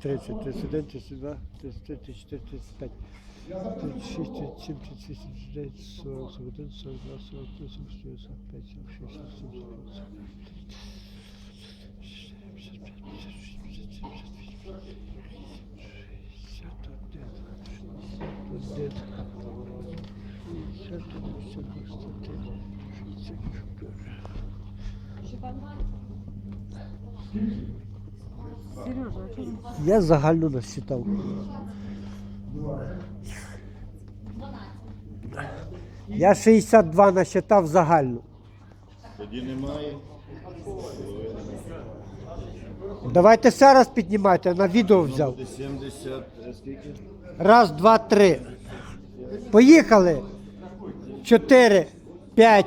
30, 31, 32, 33, 34, 35, 36, 37, 38, 39, 40, 41, 42, 43, 44, 45, 46, 47, 48, 59, 60, 61, 62, 63, 64, 65, 66, 67, 68, 69, 70, 71, 72, 73, 74, 75, 76, 77, 78, 79, 80, 81, 82, 83, 84, 85, 86, 87, 88, 89, 90, 91, 92, 93, 94, 95, 96, 97, 98, 99, 100, 101, 102, 103, 104, 105, 106, 107, 108, 109, 110, 111, 112, 113, 114, 115, 116, 117, 118, 119, 120, 121, 122, 123, 124, 125, 126, 127, 128, 129, 130, 131, 132, 133, 134, 135, 136, 137, 138, 139, 140, 141, 142, 143, 144, 145, 146, 147, 148, 149, 150, 151, 152, 153, 154, 155, 156, 157, 158, 159, 160, 161, 162, 163, 134, 1 я загально насчитав. 12. Я 62 насчитав загально. Тоді немає. Давайте ще раз піднімайте, на відео взяв. Е, раз, два, три. Поїхали. Чотири, п'ять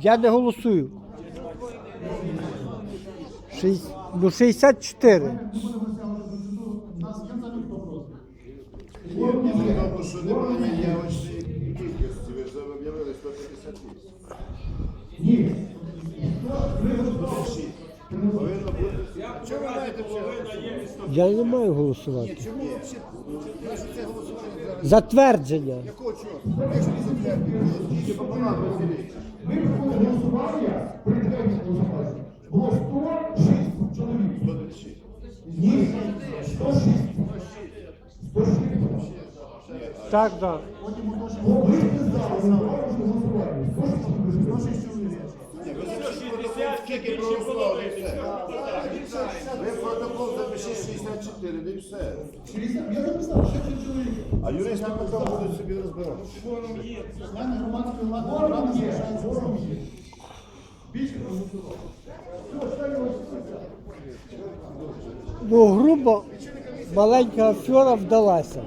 Я не голосую. Шість- Ну, 64. Тому що немає явочної кількості. Ви ж об'явили 158. Ні. Повинно бути. Чого ви маєте вже? Я не маю голосувати. Затвердження. Якого чого? Якщо не затвердили, тільки пополам розділіть. Ми проходили голосування, прийдемо голосування. Було 106 чоловік. 136. Ні, 106. 106. Так, так. Бо ви не знали, на вашому голосуванні. 106 чоловік. Ні, ви запишіть 4, де і все. Я. А юристи потім будуть собі розбирати. Форум є. Більше проголосував. Ну, грубо, маленька афера вдалася.